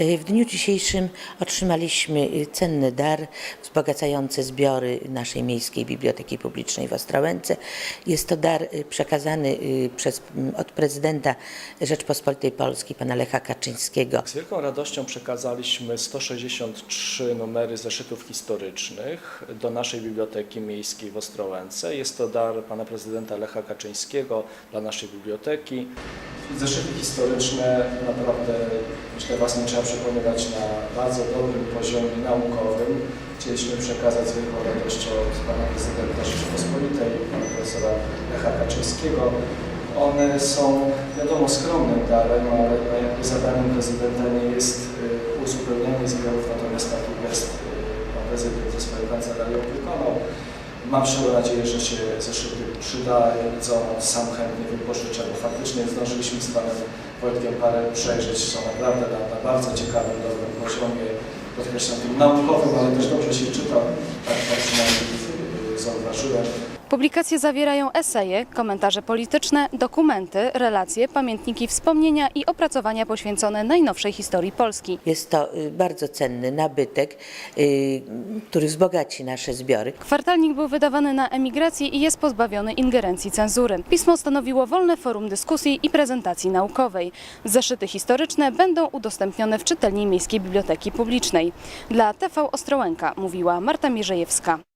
E, W dniu dzisiejszym otrzymaliśmy e, cenny dar wzbogacający zbiory naszej Miejskiej Biblioteki Publicznej w Ostrołęce. Jest to dar e, przekazany przez, od prezydenta Rzeczpospolitej Polskiej, pana Lecha Kaczyńskiego. Z wielką radością przekazaliśmy 163 numery zeszytów historycznych do naszej Biblioteki Miejskiej w Ostrołęce. Jest to dar pana prezydenta Lecha Kaczyńskiego dla naszej biblioteki. Zeszyty historyczne naprawdę, myślę, Was nie trzeba przekonywać, na bardzo dobrym poziomie naukowym. Chcieliśmy przekazać wielką radością od pana prezydenta Rzeczypospolitej, pana profesora Lecha Kaczyńskiego. One są, wiadomo, skromnym darem, ale no, jakby zadaniem prezydenta nie jest y, uzupełnianie zbiorów, natomiast taki Mam szczerą nadzieję, że się zeszyty przydadzą, sam chętnie wypożyczę, bo faktycznie zdążyliśmy z panem Wojtkiem parę przejrzeć, są naprawdę na, na bardzo ciekawym, dobrym poziomie, podkreślam naukowym, ale też dobrze się czyta, tak, tak przynajmniej y, zauważyłem. Publikacje zawierają eseje, komentarze polityczne, dokumenty, relacje, pamiętniki, wspomnienia i opracowania poświęcone najnowszej historii Polski. Jest to e, bardzo cenny nabytek, e, który wzbogaci nasze zbiory. Kwartalnik był wydawany na emigrację i jest pozbawiony ingerencji cenzury. Pismo stanowiło wolne forum dyskusji i prezentacji naukowej. Zeszyty historyczne będą udostępnione w czytelni Miejskiej Biblioteki Publicznej. Dla TV Ostrołęka mówiła Marta Mierzejewska.